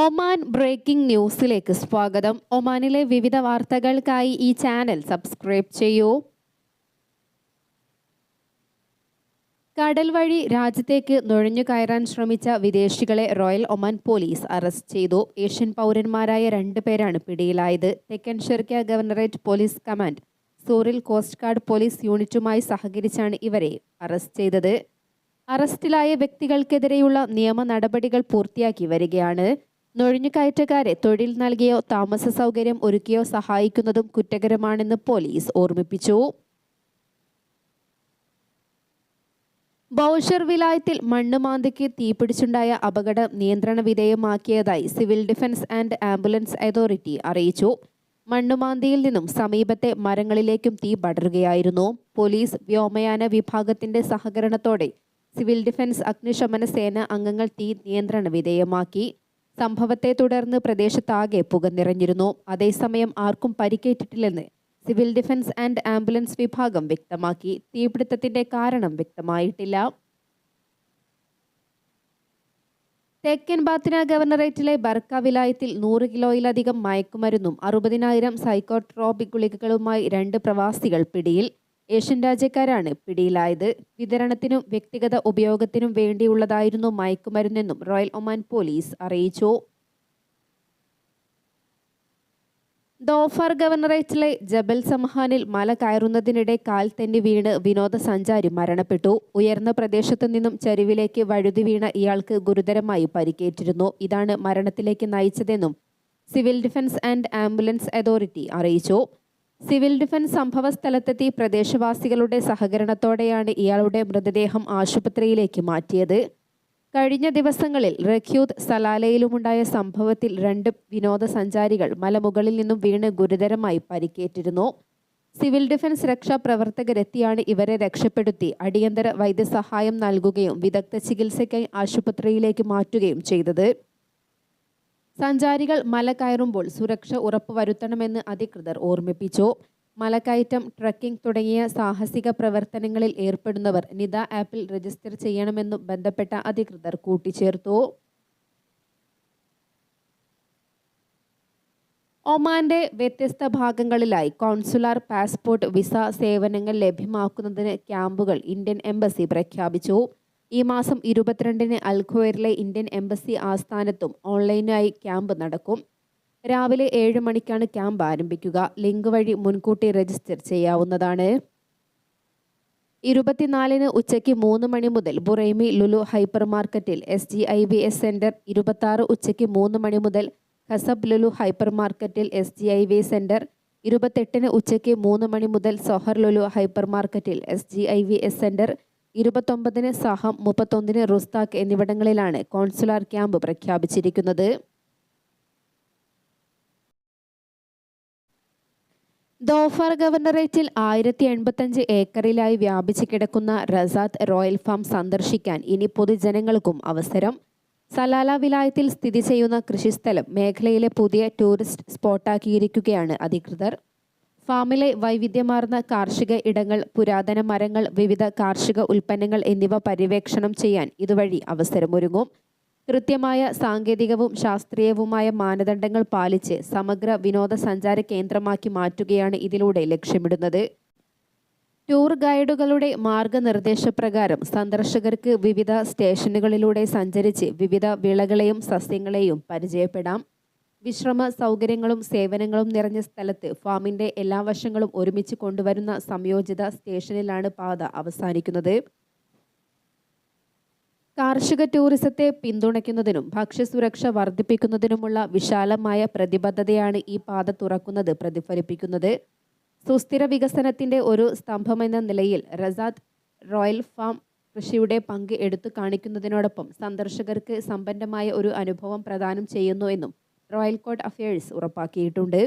Oman breaking ന്യൂസിലേക്ക് സ്വാഗതം. ഒമാനിലെ വിവിധ വാർത്തകൾക്കായി ഈ ചാനൽ സബ്സ്ക്രൈബ് ചെയ്യൂ. കടൽ വഴി രാജ്യത്തേക്ക് നുഴഞ്ഞു കയറാൻ ശ്രമിച്ച വിദേശികളെ റോയൽ ഒമാൻ പോലീസ് അറസ്റ്റ് ചെയ്തു. ഏഷ്യൻ പൗരന്മാരായ രണ്ടു പേരാണ് പിടിയിലായത്. തെക്കൻ ഷെർക്ക ഗവർണറേറ്റ് പോലീസ് കമാൻഡ് സൂറിൽ കോസ്റ്റ് ഗാർഡ് പോലീസ് യൂണിറ്റുമായി സഹകരിച്ചാണ് ഇവരെ അറസ്റ്റ് ചെയ്തത്. അറസ്റ്റിലായ വ്യക്തികൾക്കെതിരെയുള്ള നിയമ നടപടികൾ പൂർത്തിയാക്കി വരികയാണ്. നുഴഞ്ഞുകയറ്റക്കാരെ തൊഴിൽ നൽകിയോ താമസ സൗകര്യം ഒരുക്കിയോ സഹായിക്കുന്നതും കുറ്റകരമാണെന്ന് പോലീസ് ഓർമ്മിപ്പിച്ചു. ബൌഷർ വിലായത്തിൽ മണ്ണുമാന്തിക്ക് തീപിടിച്ചുണ്ടായ അപകടം നിയന്ത്രണ വിധേയമാക്കിയതായി civil defence and ambulance authority അറിയിച്ചു. മണ്ണുമാന്തിയിൽ നിന്നും സമീപത്തെ മരങ്ങളിലേക്കും തീ പടരുകയായിരുന്നു. പോലീസ് വ്യോമയാന വിഭാഗത്തിന്റെ സഹകരണത്തോടെ സിവിൽ ഡിഫൻസ് അഗ്നിശമന സേന അംഗങ്ങൾ തീ നിയന്ത്രണ വിധേയമാക്കി. സംഭവത്തെ തുടർന്ന് പ്രദേശത്താകെ പുക നിറഞ്ഞിരുന്നു അതേസമയം ആർക്കും പരിക്കേറ്റിട്ടില്ലെന്ന് സിവിൽ ഡിഫൻസ് ആൻഡ് ആംബുലൻസ് വിഭാഗം വ്യക്തമാക്കി. തീപിടുത്തത്തിന്റെ കാരണം വ്യക്തമായിട്ടില്ല. തെക്കൻ ബാത്തിന ഗവർണറേറ്റിലെ ബർക്ക വിലായത്തിൽ നൂറ് കിലോയിലധികം മയക്കുമരുന്നും അറുപതിനായിരം സൈക്കോട്രോപിക് ഗുളികകളുമായി രണ്ട് പ്രവാസികൾ പിടിയിൽ. ഏഷ്യൻ രാജ്യക്കാരാണ് പിടിയിലായത്. വിതരണത്തിനും വ്യക്തിഗത ഉപയോഗത്തിനും വേണ്ടിയുള്ളതായിരുന്നു മയക്കുമരുന്നെന്നും റോയൽ ഒമാൻ പോലീസ് അറിയിച്ചു. ദോഫാർ ഗവർണറേറ്റിലെ ജബൽ സമഹാനിൽ മല കയറുന്നതിനിടെ കാൽ തെന്നി വീണ് വിനോദസഞ്ചാരി മരണപ്പെട്ടു. ഉയർന്ന പ്രദേശത്തു നിന്നും ചരിവിലേക്ക് വഴുതി വീണ ഇയാൾക്ക് ഗുരുതരമായി പരിക്കേറ്റിരുന്നു. ഇതാണ് മരണത്തിലേക്ക് നയിച്ചതെന്നും civil defence and ambulance authority അറിയിച്ചു. സിവിൽ ഡിഫൻസ് സംഭവ സ്ഥലത്തെത്തി പ്രദേശവാസികളുടെ സഹകരണത്തോടെയാണ് ഇയാളുടെ മൃതദേഹം ആശുപത്രിയിലേക്ക് മാറ്റിയത്. കഴിഞ്ഞ ദിവസങ്ങളിൽ റഖ്യൂദ് സലാലയിലുമുണ്ടായ സംഭവത്തിൽ രണ്ട് വിനോദസഞ്ചാരികൾ മലമുകളിൽ നിന്നും വീണ് ഗുരുതരമായി പരിക്കേറ്റിരുന്നു. സിവിൽ ഡിഫൻസ് രക്ഷാ പ്രവർത്തകരെത്തിയാണ് ഇവരെ രക്ഷപ്പെടുത്തി അടിയന്തര വൈദ്യസഹായം നൽകുകയും വിദഗ്ധ ചികിത്സയ്ക്കായി ആശുപത്രിയിലേക്ക് മാറ്റുകയും ചെയ്തത്. സഞ്ചാരികൾ മല കയറുമ്പോൾ സുരക്ഷ ഉറപ്പുവരുത്തണമെന്ന് അധികൃതർ ഓർമ്മിപ്പിച്ചു. മലക്കയറ്റം ട്രക്കിംഗ് തുടങ്ങിയ സാഹസിക പ്രവർത്തനങ്ങളിൽ ഏർപ്പെടുന്നവർ നിത ആപ്പിൽ രജിസ്റ്റർ ചെയ്യണമെന്നും ബന്ധപ്പെട്ട അധികൃതർ കൂട്ടിച്ചേർത്തു. ഒമാന്റെ വ്യത്യസ്ത ഭാഗങ്ങളിലായി കോൺസുലാർ പാസ്പോർട്ട് വിസ സേവനങ്ങൾ ലഭ്യമാക്കുന്നതിന് ക്യാമ്പുകൾ ഇന്ത്യൻ എംബസി പ്രഖ്യാപിച്ചു. ഈ മാസം ഇരുപത്തിരണ്ടിന് അൽഖോയറിലെ ഇന്ത്യൻ എംബസി ആസ്ഥാനത്തും ഓൺലൈനായി ക്യാമ്പ് നടക്കും. രാവിലെ ഏഴ് മണിക്കാണ് ക്യാമ്പ് ആരംഭിക്കുക. ലിങ്ക് വഴി മുൻകൂട്ടി രജിസ്റ്റർ ചെയ്യാവുന്നതാണ്. ഇരുപത്തിനാലിന് ഉച്ചയ്ക്ക് മൂന്ന് മണി മുതൽ ബുറൈമി ലുലു ഹൈപ്പർ മാർക്കറ്റിൽ S G I V S centre. ഇരുപത്തി ഉച്ചയ്ക്ക് മൂന്ന് മണി മുതൽ ഖസബ് ലുലു ഹൈപ്പർ മാർക്കറ്റിൽ S G I V centre ഇരുപത്തെട്ടിന് ഉച്ചയ്ക്ക് മൂന്ന് മണി മുതൽ സൊഹർ ലുലു ഹൈപ്പർ മാർക്കറ്റിൽ S G I V S centre. ഇരുപത്തൊമ്പതിന് Saham മുപ്പത്തൊന്നിന് റുസ്താഖ് എന്നിവിടങ്ങളിലാണ് കോൺസുലാർ ക്യാമ്പ് പ്രഖ്യാപിച്ചിരിക്കുന്നത്. ദോഫാർ ഗവർണറേറ്റിൽ ആയിരത്തി എൺപത്തഞ്ച് ഏക്കറിലായി വ്യാപിച്ചു കിടക്കുന്ന റസാത്ത് റോയൽ ഫാം സന്ദർശിക്കാൻ ഇനി പൊതുജനങ്ങൾക്കും അവസരം. സലാല വിലായത്തിൽ സ്ഥിതി ചെയ്യുന്ന കൃഷിസ്ഥലം മേഖലയിലെ പുതിയ ടൂറിസ്റ്റ് സ്പോട്ടാക്കിയിരിക്കുകയാണ് അധികൃതർ. ഫാമിലെ വൈവിധ്യമാർന്ന കാർഷിക ഇടങ്ങൾ പുരാതന മരങ്ങൾ വിവിധ കാർഷിക ഉൽപ്പന്നങ്ങൾ എന്നിവ പര്യവേക്ഷണം ചെയ്യാൻ ഇതുവഴി അവസരമൊരുങ്ങും. കൃത്യമായ സാങ്കേതികവും ശാസ്ത്രീയവുമായ മാനദണ്ഡങ്ങൾ പാലിച്ച് സമഗ്ര വിനോദസഞ്ചാര കേന്ദ്രമാക്കി മാറ്റുകയാണ് ഇതിലൂടെ ലക്ഷ്യമിടുന്നത്. ടൂർ ഗൈഡുകളുടെ മാർഗനിർദ്ദേശപ്രകാരം സന്ദർശകർക്ക് വിവിധ സ്റ്റേഷനുകളിലൂടെ സഞ്ചരിച്ച് വിവിധ വിളകളെയും സസ്യങ്ങളെയും പരിചയപ്പെടാം. വിശ്രമ സൗകര്യങ്ങളും സേവനങ്ങളും നിറഞ്ഞ സ്ഥലത്ത് ഫാമിന്റെ എല്ലാ വശങ്ങളും ഒരുമിച്ച് കൊണ്ടുവരുന്ന സംയോജിത സ്റ്റേഷനിലാണ് പാത അവസാനിക്കുന്നത്. കാർഷിക ടൂറിസത്തെ പിന്തുണയ്ക്കുന്നതിനും ഭക്ഷ്യസുരക്ഷ വർദ്ധിപ്പിക്കുന്നതിനുമുള്ള വിശാലമായ പ്രതിബദ്ധതയാണ് ഈ പാത തുറക്കുന്നത് പ്രതിഫലിപ്പിക്കുന്നത്. സുസ്ഥിര വികസനത്തിന്റെ ഒരു സ്തംഭമെന്ന നിലയിൽ റസാദ് റോയൽ ഫാം കൃഷിയുടെ പങ്ക് എടുത്തു കാണിക്കുന്നതിനോടൊപ്പം സന്ദർശകർക്ക് സമ്പന്നമായ ഒരു അനുഭവം പ്രദാനം ചെയ്യുന്നു എന്നും റോയൽ കോർട്ട് അഫയേഴ്സ് ഉറപ്പാക്കിയിട്ടുണ്ട്.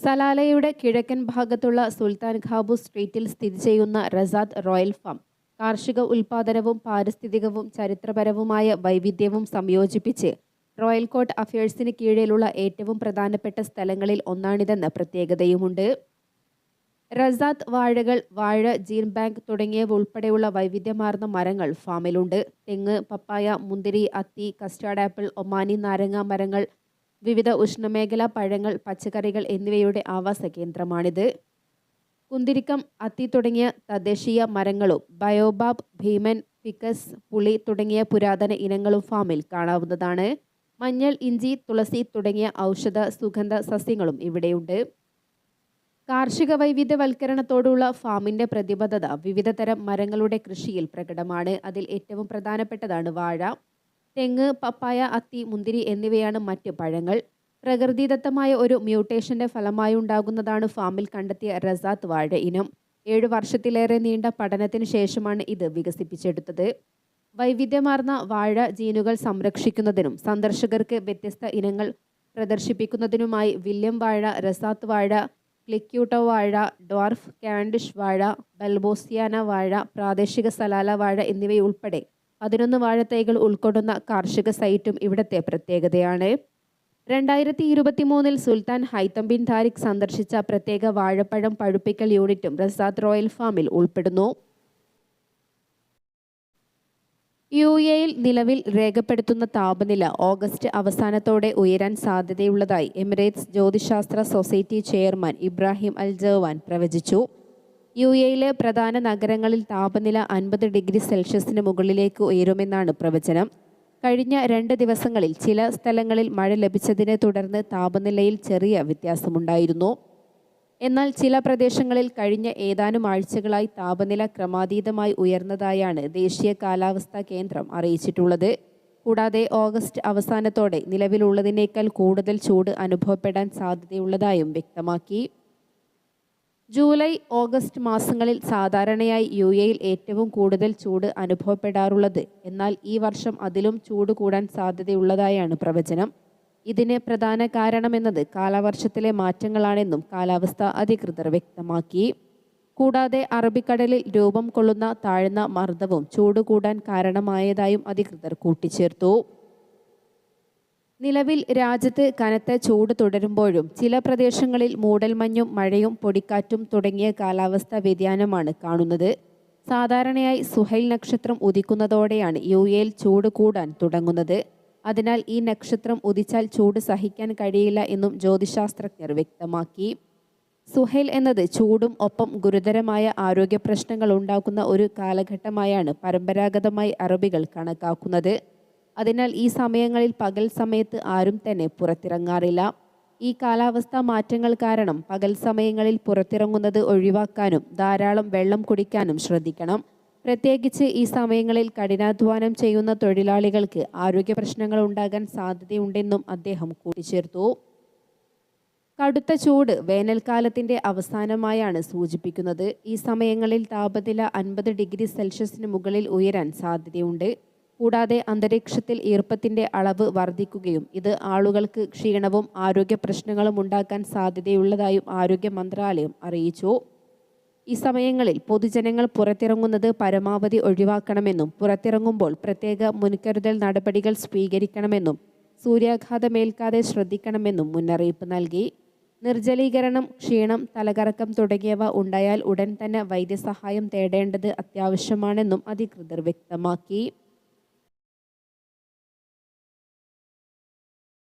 സലാലയുടെ കിഴക്കൻ ഭാഗത്തുള്ള സുൽത്താൻ ഖാബു സ്ട്രീറ്റിൽ സ്ഥിതി ചെയ്യുന്ന റസാദ് റോയൽ ഫാം കാർഷിക ഉൽപാദനവും പാരിസ്ഥിതികവും ചരിത്രപരവുമായ വൈവിധ്യവും സംയോജിപ്പിച്ച് റോയൽ കോർട്ട് അഫയേഴ്സിന് കീഴിലുള്ള ഏറ്റവും പ്രധാനപ്പെട്ട സ്ഥലങ്ങളിൽ ഒന്നാണിതെന്ന പ്രത്യേകതയുമുണ്ട്. റസാത്ത് വാഴകൾ വാഴ ജീൻ ബാങ്ക് തുടങ്ങിയവ ഉൾപ്പെടെയുള്ള വൈവിധ്യമാർന്ന മരങ്ങൾ ഫാമിലുണ്ട്. തെങ്ങ് പപ്പായ മുന്തിരി അത്തി കസ്റ്റാർഡ് ആപ്പിൾ ഒമാനി നാരങ്ങ മരങ്ങൾ വിവിധ ഉഷ്ണമേഖലാ പഴങ്ങൾ പച്ചക്കറികൾ എന്നിവയുടെ ആവാസ കേന്ദ്രമാണിത്. കുന്തിരിക്കം അത്തി തുടങ്ങിയ തദ്ദേശീയ മരങ്ങളും ബയോബാബ് ഭീമൻ ഫിക്കസ് പുളി തുടങ്ങിയ പുരാതന ഇനങ്ങളും ഫാമിൽ കാണാവുന്നതാണ്. മഞ്ഞൾ ഇഞ്ചി തുളസി തുടങ്ങിയ ഔഷധ സുഗന്ധ സസ്യങ്ങളും ഇവിടെയുണ്ട്. കാർഷിക വൈവിധ്യവൽക്കരണത്തോടുള്ള ഫാമിന്റെ പ്രതിബദ്ധത വിവിധതരം മരങ്ങളുടെ കൃഷിയിൽ പ്രകടമാണ്. അതിൽ ഏറ്റവും പ്രധാനപ്പെട്ടതാണ് വാഴ തെങ്ങ് പപ്പായ അത്തി മുന്തിരി എന്നിവയാണ് മറ്റ് പഴങ്ങൾ. പ്രകൃതിദത്തമായ ഒരു മ്യൂട്ടേഷന്റെ ഫലമായി ഉണ്ടാകുന്നതാണ് ഫാമിൽ കണ്ടെത്തിയ റസാത്ത് വാഴ ഇനം. ഏഴു വർഷത്തിലേറെ നീണ്ട പഠനത്തിന് ശേഷമാണ് ഇത് വികസിപ്പിച്ചെടുത്തത്. വൈവിധ്യമാർന്ന വാഴ ജീനുകൾ സംരക്ഷിക്കുന്നതിനും സന്ദർശകർക്ക് വ്യത്യസ്ത ഇനങ്ങൾ പ്രദർശിപ്പിക്കുന്നതിനുമായി വില്യം വാഴ റസാത്ത് വാഴ ക്ലിക്യൂട്ടോ വാഴ ഡ്വാർഫ് കാൻഡിഷ് വാഴ ബൽബോസിയാന വാഴ പ്രാദേശിക സലാല വാഴ എന്നിവയുൾപ്പെടെ പതിനൊന്ന് വാഴത്തൈകൾ ഉൾക്കൊള്ളുന്ന കാർഷിക സൈറ്റും ഇവിടത്തെ പ്രത്യേകതയാണ്. രണ്ടായിരത്തി ഇരുപത്തി മൂന്നിൽ സുൽത്താൻ ഹൈത്തം താരിഖ് സന്ദർശിച്ച പ്രത്യേക വാഴപ്പഴം പഴുപ്പിക്കൽ യൂണിറ്റും റസാദ് റോയൽ ഫാമിൽ ഉൾപ്പെടുന്നു. യു എയിൽ നിലവിൽ രേഖപ്പെടുത്തുന്ന താപനില ഓഗസ്റ്റ് അവസാനത്തോടെ ഉയരാൻ സാധ്യതയുള്ളതായി എമിറേറ്റ്സ് ജ്യോതിശാസ്ത്ര society chairman Ibrahim Al Jarwan പ്രവചിച്ചു. യു എയിലെ പ്രധാന നഗരങ്ങളിൽ താപനില അൻപത് ഡിഗ്രി സെൽഷ്യസിന് മുകളിലേക്ക് ഉയരുമെന്നാണ് പ്രവചനം. കഴിഞ്ഞ രണ്ട് ദിവസങ്ങളിൽ ചില സ്ഥലങ്ങളിൽ മഴ ലഭിച്ചതിനെ തുടർന്ന് താപനിലയിൽ ചെറിയ വ്യത്യാസമുണ്ടായിരുന്നു. എന്നാൽ ചില പ്രദേശങ്ങളിൽ കഴിഞ്ഞ ഏതാനും ആഴ്ചകളായി താപനില ക്രമാതീതമായി ഉയർന്നതായാണ് ദേശീയ കാലാവസ്ഥാ കേന്ദ്രം അറിയിച്ചിട്ടുള്ളത്. കൂടാതെ ഓഗസ്റ്റ് അവസാനത്തോടെ നിലവിലുള്ളതിനേക്കാൾ കൂടുതൽ ചൂട് അനുഭവപ്പെടാൻ സാധ്യതയുള്ളതായും വ്യക്തമാക്കി. ജൂലൈ ഓഗസ്റ്റ് മാസങ്ങളിൽ സാധാരണയായി യു എയിൽ ഏറ്റവും കൂടുതൽ ചൂട് അനുഭവപ്പെടാറുള്ളത്. എന്നാൽ ഈ വർഷം അതിലും ചൂട് കൂടാൻ സാധ്യതയുള്ളതായാണ് പ്രവചനം. ഇതിന് പ്രധാന കാരണമെന്നത് കാലവർഷത്തിലെ മാറ്റങ്ങളാണെന്നും കാലാവസ്ഥാ അധികൃതർ വ്യക്തമാക്കി. കൂടാതെ അറബിക്കടലിൽ രൂപം കൊള്ളുന്ന താഴ്ന്ന മർദ്ദവും ചൂട് കൂടാൻ കാരണമായതായും അധികൃതർ കൂട്ടിച്ചേർത്തു. നിലവിൽ രാജ്യത്ത് കനത്ത ചൂട് തുടരുമ്പോഴും ചില പ്രദേശങ്ങളിൽ മൂടൽമഞ്ഞും മഴയും പൊടിക്കാറ്റും തുടങ്ങിയ കാലാവസ്ഥാ വ്യതിയാനമാണ് കാണുന്നത്. സാധാരണയായി സുഹൈൽ നക്ഷത്രം ഉദിക്കുന്നതോടെയാണ് യു എയിൽ ചൂട് കൂടാൻ തുടങ്ങുന്നത്. അതിനാൽ ഈ നക്ഷത്രം ഉദിച്ചാൽ ചൂട് സഹിക്കാൻ കഴിയില്ല എന്നും ജ്യോതിശാസ്ത്രജ്ഞർ വ്യക്തമാക്കി. സുഹൈൽ എന്നത് ചൂടും ഒപ്പം ഗുരുതരമായ ആരോഗ്യ പ്രശ്നങ്ങൾ ഉണ്ടാക്കുന്ന ഒരു കാലഘട്ടമായാണ് പരമ്പരാഗതമായി അറബികൾ കണക്കാക്കുന്നത്. അതിനാൽ ഈ സമയങ്ങളിൽ പകൽ സമയത്ത് ആരും തന്നെ പുറത്തിറങ്ങാറില്ല. ഈ കാലാവസ്ഥാ മാറ്റങ്ങൾ കാരണം പകൽ സമയങ്ങളിൽ പുറത്തിറങ്ങുന്നത് ഒഴിവാക്കാനും ധാരാളം വെള്ളം കുടിക്കാനും ശ്രദ്ധിക്കണം. പ്രത്യേകിച്ച് ഈ സമയങ്ങളിൽ കഠിനാധ്വാനം ചെയ്യുന്ന തൊഴിലാളികൾക്ക് ആരോഗ്യ പ്രശ്നങ്ങൾ ഉണ്ടാകാൻ സാധ്യതയുണ്ടെന്നും അദ്ദേഹം കൂട്ടിച്ചേർത്തു. കടുത്ത ചൂട് വേനൽക്കാലത്തിന്റെ അവസാനമായാണ് സൂചിപ്പിക്കുന്നത്. ഈ സമയങ്ങളിൽ താപനില അൻപത് ഡിഗ്രി സെൽഷ്യസിന് മുകളിൽ ഉയരാൻ സാധ്യതയുണ്ട്. കൂടാതെ അന്തരീക്ഷത്തിൽ ഈർപ്പത്തിന്റെ അളവ് വർദ്ധിക്കുകയും ഇത് ആളുകൾക്ക് ക്ഷീണവും ആരോഗ്യ പ്രശ്നങ്ങളും ഉണ്ടാക്കാൻ സാധ്യതയുള്ളതായും ആരോഗ്യ മന്ത്രാലയം അറിയിച്ചു. ഈ സമയങ്ങളിൽ പൊതുജനങ്ങൾ പുറത്തിറങ്ങുന്നത് പരമാവധി ഒഴിവാക്കണമെന്നും പുറത്തിറങ്ങുമ്പോൾ പ്രത്യേക മുൻകരുതൽ നടപടികൾ സ്വീകരിക്കണമെന്നും സൂര്യാഘാതമേൽക്കാതെ ശ്രദ്ധിക്കണമെന്നും മുന്നറിയിപ്പ് നൽകി. നിർജലീകരണം ക്ഷീണം തലകറക്കം തുടങ്ങിയവ ഉണ്ടായാൽ ഉടൻ തന്നെ വൈദ്യസഹായം തേടേണ്ടത് അത്യാവശ്യമാണെന്നും അധികൃതർ വ്യക്തമാക്കി.